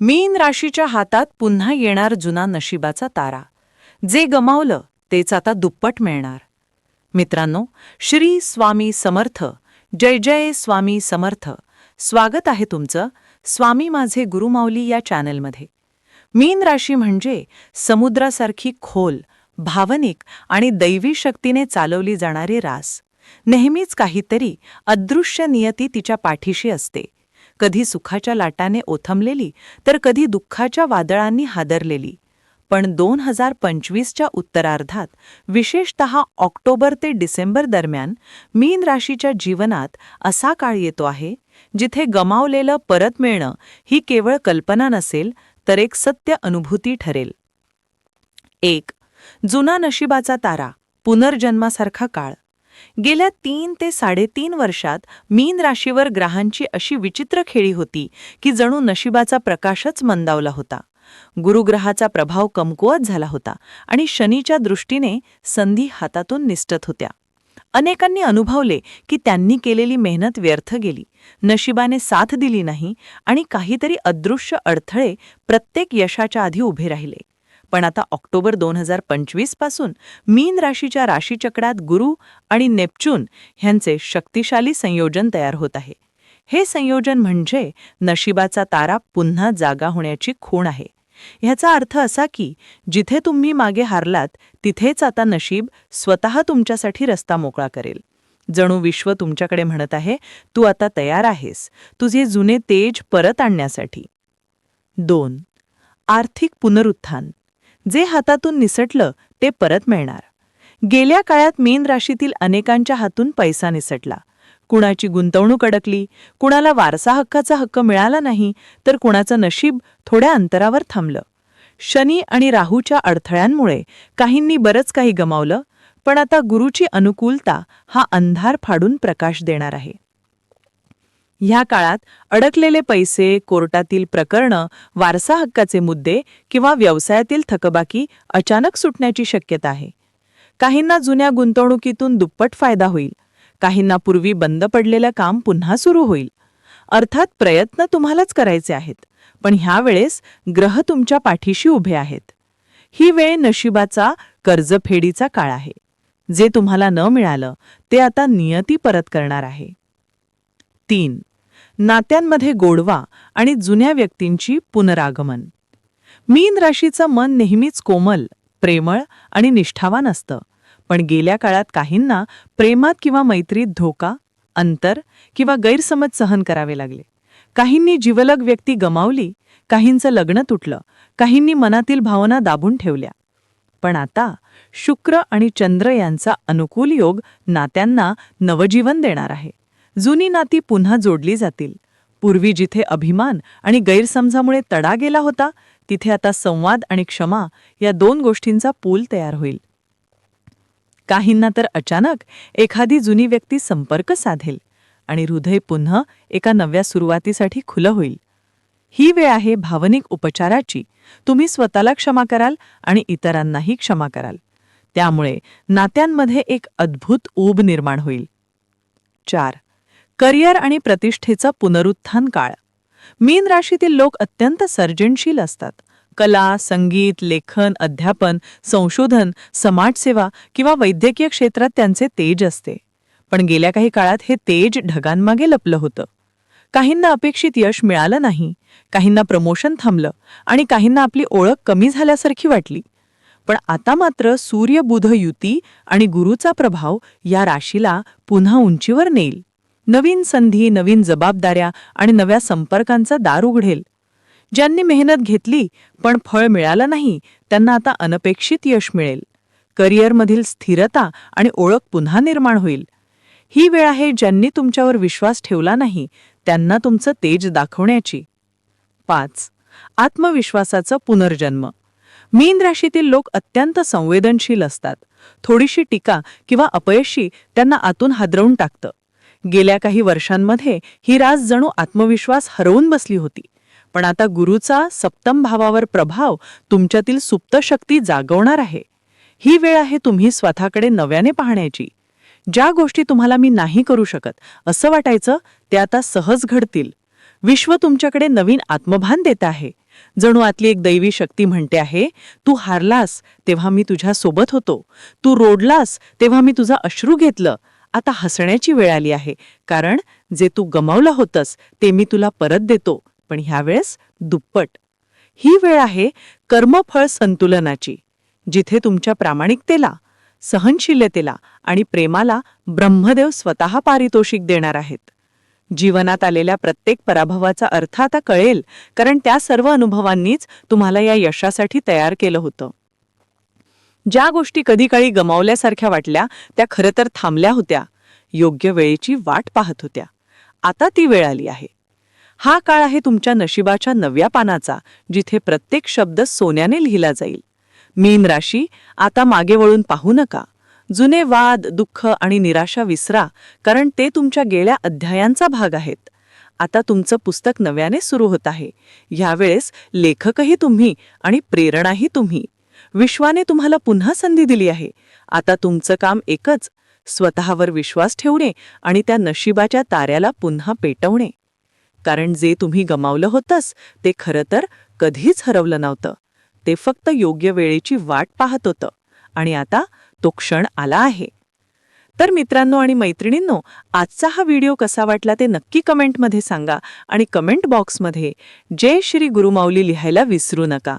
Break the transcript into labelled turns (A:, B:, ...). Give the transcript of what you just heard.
A: मीन राशीच्या हातात पुन्हा येणार जुना नशिबाचा तारा. जे गमावलं तेच आता दुप्पट मिळणार. मित्रांनो श्री स्वामी समर्थ जय जय स्वामी समर्थ. स्वागत आहे तुमचं स्वामी माझे गुरुमाऊली या चॅनलमध्ये. मीन राशी म्हणजे समुद्रासारखी खोल भावनिक आणि दैवी शक्तीने चालवली जाणारी रास. नेहमीच काहीतरी अदृश्य नियती तिच्या पाठीशी असते. कधी सुखाच्या लाटाने ओथमलेली तर कधी दुःखाच्या वादळांनी हादरलेली. पण दोन हजार पंचवीसच्या उत्तरार्धात विशेषत ऑक्टोबर ते डिसेंबर दरम्यान मीन राशीच्या जीवनात असा काळ येतो आहे जिथे गमावलेलं परत मिळणं ही केवळ कल्पना नसेल तर एक सत्य अनुभूती ठरेल. एक जुना नशिबाचा तारा पुनर्जन्मासारखा काळ. गेल्या तीन ते साडेतीन वर्षात मीन राशीवर ग्रहांची अशी विचित्र खेळी होती की जणू नशिबाचा प्रकाशच मंदावला होता. गुरुग्रहाचा प्रभाव कमकुवत झाला होता आणि शनीच्या दृष्टीने संधी हातातून निसटत होत्या. अनेकांनी अनुभवले की त्यांनी केलेली मेहनत व्यर्थ गेली नशिबाने साथ दिली नाही आणि काहीतरी अदृश्य अडथळे प्रत्येक यशाच्या आधी उभे राहिले. पण आता ऑक्टोबर दोन हजार पंचवीसपासून मीन राशीच्या राशीचक्रात गुरु आणि नेपच्यून ह्यांचे शक्तिशाली संयोजन तयार होत आहे. हे संयोजन म्हणजे नशिबाचा तारा पुन्हा जागा होण्याची खूण आहे. ह्याचा अर्थ असा की जिथे तुम्ही मागे हारलात तिथेच आता नशीब स्वतः तुमच्यासाठी रस्ता मोकळा करेल. जणू विश्व तुमच्याकडे म्हणत आहे तू आता तयार आहेस. तुझे जुने तेज परत आणण्यासाठी. दोन. आर्थिक पुनरुत्थान. जे हातातून निसटलं ते परत मिळणार. गेल्या काळात मेन राशीतील अनेकांच्या हातून पैसा निसटला. कुणाची गुंतवणूक अडकली कुणाला वारसा हक्काचा हक्क मिळाला नाही तर कुणाचं नशीब थोड्या अंतरावर थांबलं. शनी आणि राहूच्या अडथळ्यांमुळे काहींनी बरंच काही गमावलं पण आता गुरुची अनुकूलता हा अंधार फाडून प्रकाश देणार आहे. ह्या काळात अडकलेले पैसे कोर्टातील प्रकरणं वारसा हक्काचे मुद्दे किंवा व्यवसायातील थकबाकी अचानक सुटण्याची शक्यता आहे. काहींना जुन्या गुंतवणुकीतून दुप्पट फायदा होईल. काहींना पूर्वी बंद पडलेलं काम पुन्हा सुरू होईल. अर्थात प्रयत्न तुम्हालाच करायचे आहेत पण ह्यावेळेस ग्रह तुमच्या पाठीशी उभे आहेत. ही वेळ नशिबाचा कर्जफेडीचा काळ आहे. जे तुम्हाला न मिळालं ते आता नियती परत करणार आहे. तीन नात्यांमध्ये गोडवा आणि जुन्या व्यक्तींची पुनरागमन. मीन राशीचं मन नेहमीच कोमल प्रेमळ आणि निष्ठावान असतं. पण गेल्या काळात काहींना प्रेमात किंवा मैत्रीत धोका अंतर किंवा गैरसमज सहन करावे लागले. काहींनी जीवलग व्यक्ती गमावली काहींचं लग्न तुटलं काहींनी मनातील भावना दाबून ठेवल्या. पण आता शुक्र आणि चंद्र यांचा अनुकूल योग नात्यांना नवजीवन देणार आहे. जुनी नाती पुन्हा जोडली जातील. पूर्वी जिथे अभिमान आणि गैरसमजामुळे तडा गेला होता तिथे आता संवाद आणि क्षमा या दोन गोष्टींचा पूल तयार होईल. काहींना तर अचानक एखादी जुनी व्यक्ती संपर्क साधेल आणि हृदय पुन्हा एका नव्या सुरुवातीसाठी खुलं होईल. ही वेळ आहे भावनिक उपचाराची. तुम्ही स्वतःला क्षमा कराल आणि इतरांनाही क्षमा कराल. त्यामुळे नात्यांमध्ये एक अद्भुत ऊब निर्माण होईल. चार करिअर आणि प्रतिष्ठेचा पुनरुत्थान काळ. मीन राशीतील लोक अत्यंत सर्जनशील असतात. कला संगीत लेखन अध्यापन संशोधन समाजसेवा किंवा वैद्यकीय क्षेत्रात त्यांचे तेज असते. पण गेल्या काही काळात हे तेज ढगांमागे लपलं होतं. काहींना अपेक्षित यश मिळालं नाही काहींना प्रमोशन थांबलं आणि काहींना आपली ओळख कमी झाल्यासारखी वाटली. पण आता मात्र सूर्य बुध युती आणि गुरुचा प्रभाव या राशीला पुन्हा उंचीवर नेईल. नवीन संधी नवीन जबाबदाऱ्या आणि नव्या संपर्कांचा दार उघडेल ज्यांनी मेहनत घेतली पण फळ मिळालं नाही त्यांना आता अनपेक्षित यश मिळेल. करिअरमधील स्थिरता आणि ओळख पुन्हा निर्माण होईल. ही वेळ आहे ज्यांनी तुमच्यावर विश्वास ठेवला नाही त्यांना तुमचं तेज दाखवण्याची. पाच. आत्मविश्वासाचं पुनर्जन्म. मीन राशीतील लोक अत्यंत संवेदनशील असतात. थोडीशी टीका किंवा अपयशी त्यांना आतून हादरवून टाकतं. गेल्या काही वर्षांमध्ये ही रास जणू आत्मविश्वास हरवून बसली होती. पण आता गुरुचा सप्तम भावावर प्रभाव तुमच्यातील सुप्त शक्ती जागवणार आहे. ही वेळ आहे तुम्ही स्वतःकडे नव्याने पाहण्याची. ज्या गोष्टी तुम्हाला मी नाही करू शकत असं वाटायचं ते आता सहज घडतील. विश्व तुमच्याकडे नवीन आत्मभान देत आहे. जणू आतली एक दैवी शक्ती म्हणते आहे तू हारलास तेव्हा मी तुझ्या सोबत होतो. तू रोडलास तेव्हा मी तुझं अश्रू घेतलं. आता हसण्याची वेळ आली आहे. कारण जे तू गमावलं होतंस ते मी तुला परत देतो. पण ह्यावेळेस दुप्पट. ही वेळ आहे कर्मफळ संतुलनाची जिथे तुमच्या प्रामाणिकतेला सहनशीलतेला आणि प्रेमाला ब्रह्मदेव स्वतः पारितोषिक देणार आहेत. जीवनात आलेल्या प्रत्येक पराभवाचा अर्थ आता कळेल कारण त्या सर्व अनुभवांनीच तुम्हाला या यशासाठी तयार केलं होतं. ज्या गोष्टी कधी काळी गमावल्यासारख्या वाटल्या त्या खरं तर थांबल्या होत्या. योग्य वेळेची वाट पाहत होत्या. आता ती वेळ आली आहे. हा काळ आहे तुमच्या नशिबाच्या नव्या पानाचा जिथे प्रत्येक शब्द सोन्याने लिहिला जाईल. मीन राशी आता मागे वळून पाहू नका. जुने वाद दुःख आणि निराशा विसरा कारण ते तुमच्या गेल्या अध्यायांचा भाग आहेत. आता तुमचं पुस्तक नव्याने सुरू होत आहे. ह्यावेळेस लेखकही तुम्ही आणि प्रेरणाही तुम्ही. विश्वाने तुम्हाला पुन्हा संधी दिली आहे. आता तुमचं काम एकच स्वतःवर विश्वास ठेवणे आणि त्या नशिबाच्या ताऱ्याला पुन्हा पेटवणे. कारण जे तुम्ही गमावलं होतंस ते खरं तर कधीच हरवलं नव्हतं. ते फक्त योग्य वेळेची वाट पाहत होतं. आणि आता तो क्षण आला आहे. तर मित्रांनो आणि मैत्रिणींनो आजचा हा व्हिडिओ कसा वाटला ते नक्की कमेंटमध्ये सांगा आणि कमेंट बॉक्समध्ये जय श्री गुरुमाऊली लिहायला विसरू नका.